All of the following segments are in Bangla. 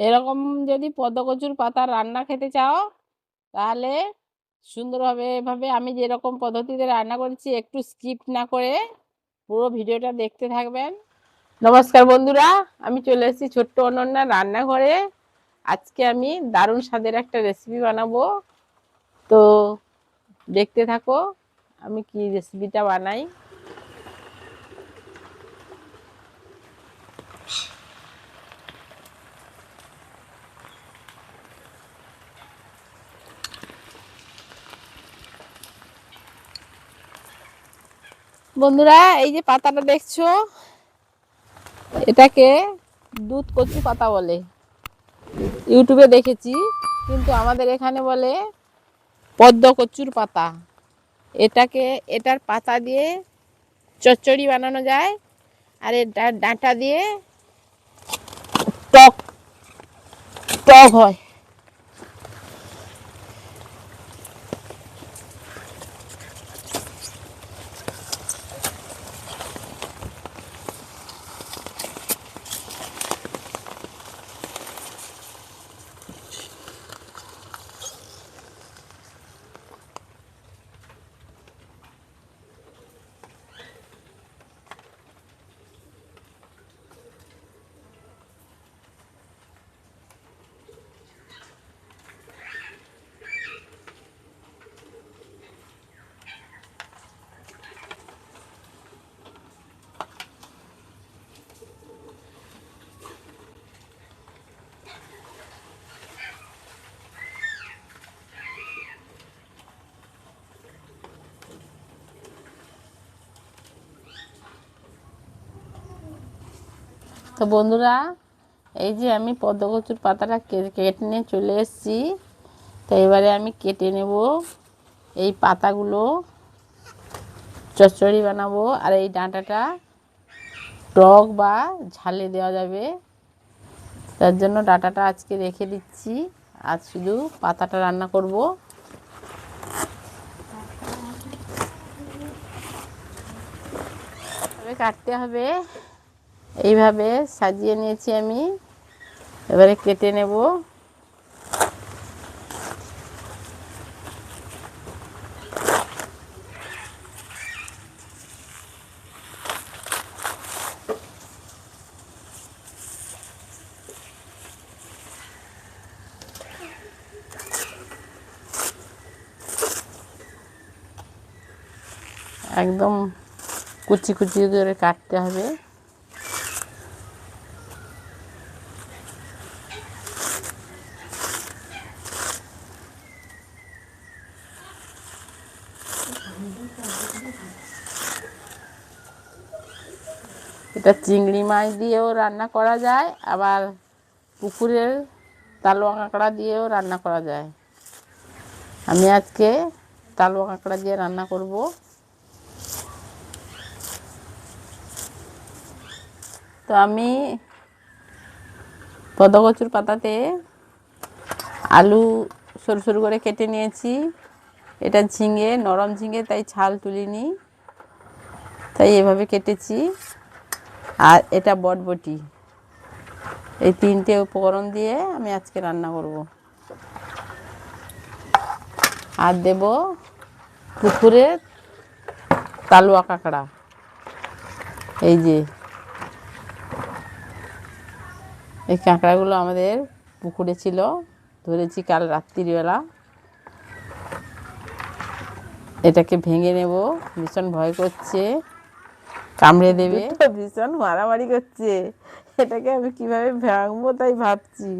এরকম যদি পদ্মকচুর পাতার রান্না খেতে চাও, তাহলে সুন্দরভাবে এভাবে আমি যেরকম পদ্ধতিতে রান্না করেছি একটু স্কিপ না করে পুরো ভিডিওটা দেখতে থাকবেন। নমস্কার বন্ধুরা, আমি চলে এসেছি ছোট্ট অনন্যা রান্নাঘরে। আজকে আমি দারুণ স্বাদের একটা রেসিপি বানাবো। তো দেখতে থাকো, আমি কি রেসিপিটা বানাই। বন্ধুরা, এই যে পাতাটা দেখছ? এটাকে দুধ কচু পাতা বলে। ইউটিউবে দেখেছি, কিন্তু আমাদের এখানে বলে পদ্ম কচুর পাতা। এটাকে, এটার পাতা দিয়ে চচ্চড়ি বানানো যায়, আর এর ডাঁটা দিয়ে টক টক হয়। তো বন্ধুরা, এই যে আমি পদ্মকচুর পাতাটা কেটে নিয়ে চলে এসেছি। তো এবারে আমি কেটে নেব এই পাতাগুলো। চচ্চড়ি বানাবো আর এই ডাঁটাটা টক বা ঝালে দেওয়া যাবে। তার জন্য ডাঁটাটা আজকে রেখে দিচ্ছি। আজ শুধু পাতাটা রান্না করব। কাটতে হবে। এইভাবে সাজিয়ে নিয়েছি আমি। এবারে কেটে নেব। একদম কুচি কুচি করে কাটতে হবে। এটা চিংড়ি মাছ দিয়েও রান্না করা যায়, আবার পুকুরের তালুয়া কাঁকড়া দিয়েও রান্না করা যায়। আমি আজকে তালুয়া কাঁকড়া দিয়ে রান্না করব। তো আমি পদকচুর পাতাতে আলু সরু সরু করে কেটে নিয়েছি। এটা ঝিঙে, নরম ঝিঙে, তাই ছাল তুলিনি, তাই এভাবে কেটেছি। আর এটা বটবটি। এই তিনটে উপকরণ দিয়ে আমি আজকে রান্না করব। আর দেব পুকুরে তালুয়া কাঁকড়া। এই যে। এই কাঁকড়াগুলো আমাদের পুকুরে ছিল, ধরেছি কাল রাত্রিবেলা। এটাকে ভেঙে নেব, ভীষণ ভয় করছে। কামড়ে দেবে। ভীষণ মারামারি করছে এটাকে আমি কীভাবে ভাঙবো তাই ভাবছি।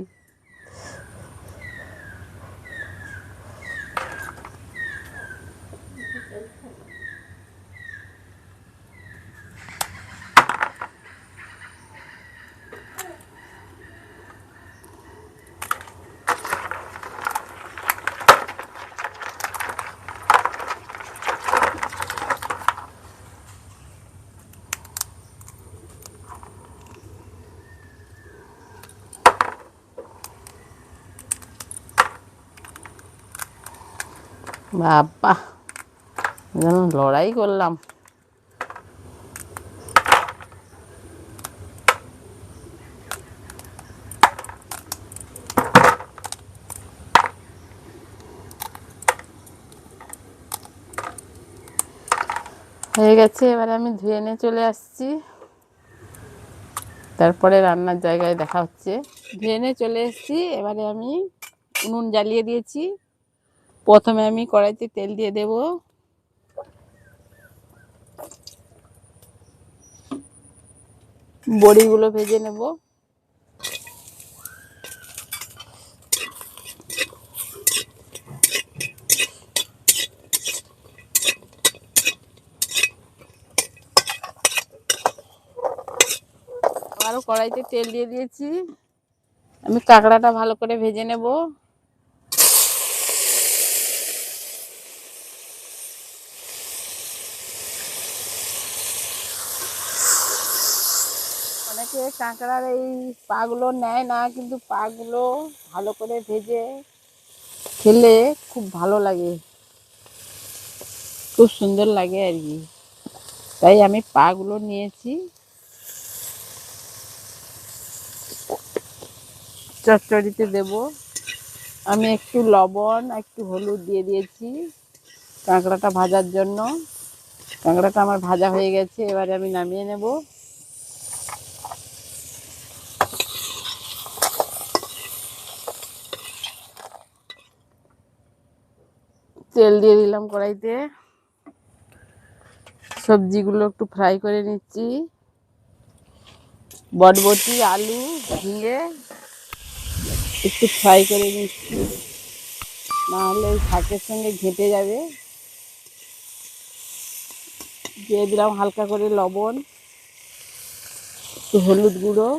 বাবা, যেন লড়াই করলাম। হয়ে গেছে, এবার আমি ধুয়ে নিয়ে চলে আসছি। তারপরে রান্নার জায়গায় দেখা হচ্ছে। ধুয়ে নিয়ে চলে এসেছি, এবারে আমি উনুন জ্বালিয়ে দিয়েছি। প্রথমে আমি কড়াইতে তেল দিয়ে দেব। বড়িগুলো ভেজে নেব। আবারও কড়াইতে তেল দিয়ে দিয়েছি। আমি কাঁকড়াটা ভালো করে ভেজে নেব। কাঁকড়ার এই পাগুলো নেয় না, কিন্তু পাগুলো ভালো করে ভেজে খেলে খুব ভালো লাগে। খুব সুন্দর লাগে আর কি। তাই আমি পাগুলো নিয়েছি। চচ্চড়িতে দেব। আমি একটু লবণ, একটু হলুদ দিয়ে দিয়েছি কাঁকড়াটা ভাজার জন্য। কাঁকড়াটা আমার ভাজা হয়ে গেছে, এবারে আমি নামিয়ে নেব। তেল দিয়ে দিলাম কড়াইতে। সবজিগুলো একটু ফ্রাই করে নিচ্ছি। বটবটি, আলু, ঝিঙে একটু ফ্রাই করে নিচ্ছি। নাহলে ওই শাকের সঙ্গে ঘেঁটে যাবে। দিয়ে দিলাম হালকা করে লবণ, একটু হলুদ গুঁড়ো।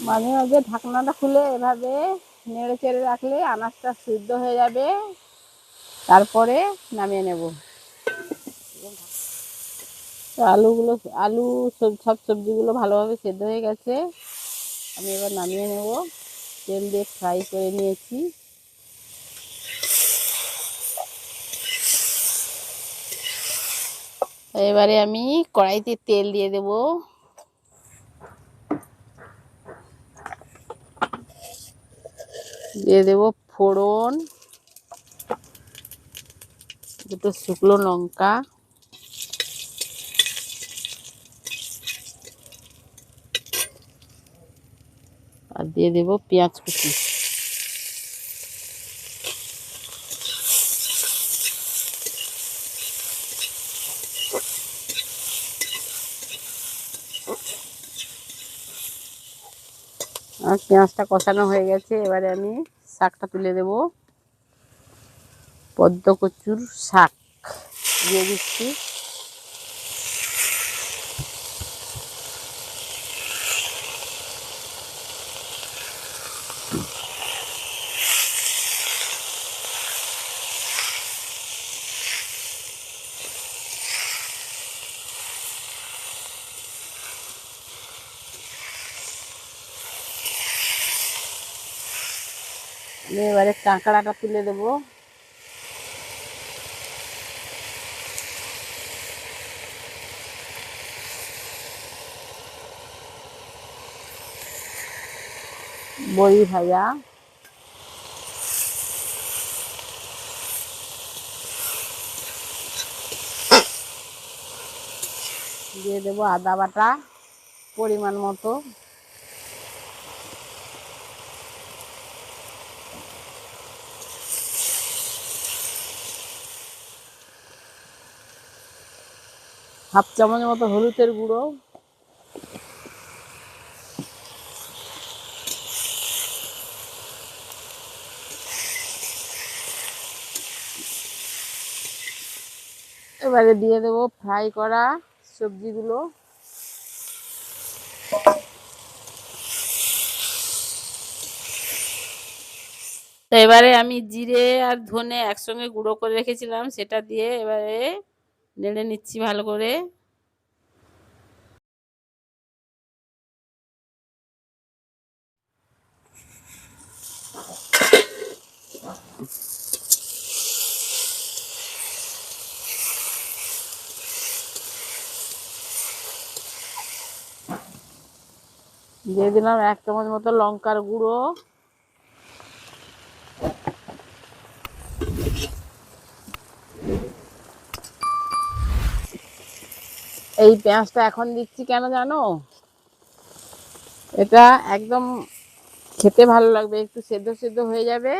মাঝে মাঝে ঢাকনাটা খুলে এভাবে নেড়ে চেড়ে রাখলে আনাজটা সিদ্ধ হয়ে যাবে। তারপরে নামিয়ে নেব। তো আলুগুলো, আলু সব সব সবজিগুলো ভালোভাবে সেদ্ধ হয়ে গেছে। আমি এবার নামিয়ে নেব। তেল দিয়ে ফ্রাই করে নিয়েছি। এবারে আমি কড়াইতে তেল দিয়ে দেব। দিয়ে দেব ফোড়ন, দুটো শুকনো লঙ্কা, আর দিয়ে দেব পেঁয়াজ কুচি। আর পেঁয়াজটা কষানো হয়ে গেছে, এবারে আমি শাকটা তুলে দেব। পদ্ম কচুর শাক দিয়ে দিচ্ছি। এবারে কাঁকড়াটা তুলে দেবো। বড়ি ভাজা। দিয়ে দেবো আদা বাটা পরিমাণ মতো। হাফ চামচ মতো হলুদের গুঁড়ো। এবারে দিয়ে দেবো ফ্রাই করা সবজিগুলো। এবারে আমি জিরে আর ধনে একসঙ্গে গুঁড়ো করে রেখেছিলাম, সেটা দিয়ে এবারে নেড়ে নিচ্ছি ভালো করে। দিয়ে দিলাম এক চামচ মতো লঙ্কার গুঁড়ো। এই পেঁয়াজটা এখন দিচ্ছি কেন জানো? এটা একদম খেতে ভালো লাগবে, একটু সেদ্ধ সেদ্ধ হয়ে যাবে।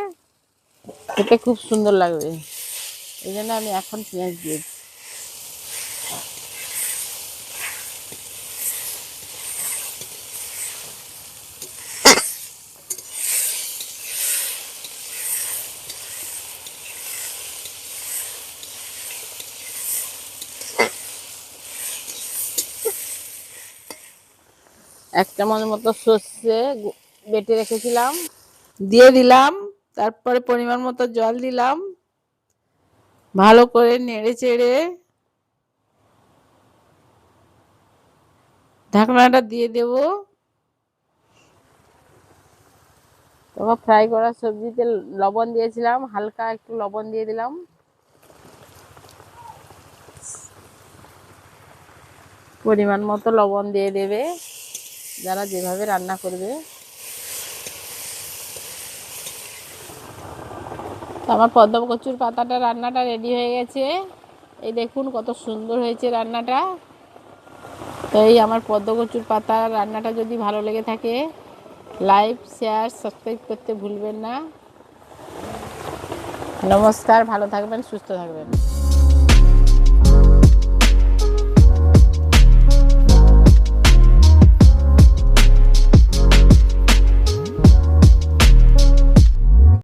খেতে খুব সুন্দর লাগবে। এই জন্য আমি এখন পেঁয়াজ দিয়েছি। এক চামচ মতো সর্ষে বেটে রেখেছিলাম। দিয়ে দিলাম। তারপরে পরিমাণ মতো জল দিলাম। ভালো করে নেড়ে চেড়ে ঢাকনাটা দিয়ে দেব। তারপর ফ্রাই করা সবজিতে লবণ দিয়েছিলাম। হালকা একটু লবণ দিয়ে দিলাম। পরিমাণ মতো লবণ দিয়ে দেবে। যারা যেভাবে রান্না করবে। আমার পদ্ম কচুর পাতাটা, রান্নাটা রেডি হয়ে গেছে। এই দেখুন কত সুন্দর হয়েছে রান্নাটা। তো এই আমার পদ্ম কচুর পাতা, রান্নাটা যদি ভালো লেগে থাকে লাইক শেয়ার সাবস্ক্রাইব করতে ভুলবেন না। নমস্কার, ভালো থাকবেন, সুস্থ থাকবেন।